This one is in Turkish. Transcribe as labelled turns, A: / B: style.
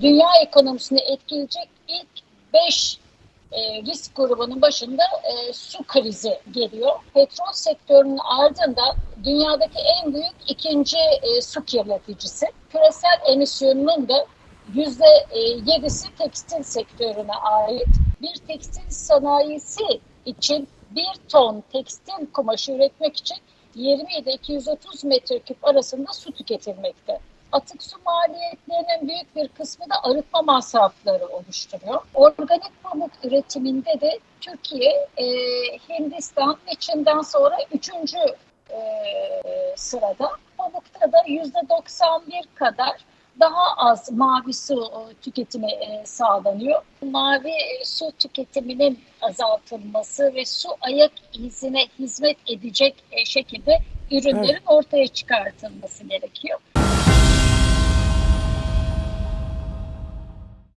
A: dünya ekonomisini etkileyecek ilk 5 risk grubunun başında e, su krizi geliyor. Petrol sektörünün ardında dünyadaki en büyük ikinci e, su kirleticisi. Küresel emisyonunun da %7'si tekstil sektörüne ait. Bir tekstil sanayisi için bir ton tekstil kumaşı üretmek için 20 ile 230 metreküp arasında su tüketilmekte. Atık su maliyetlerinin büyük bir kısmı da arıtma masrafları oluşturuyor. Organik pamuk üretiminde de Türkiye, e, Hindistan ve Çin'den sonra üçüncü e, sırada. Pamukta da %91 kadar daha az mavi su tüketimi e, sağlanıyor. Mavi e, su tüketiminin azaltılması ve su ayak izine hizmet edecek e, şekilde ürünlerin ortaya çıkartılması gerekiyor.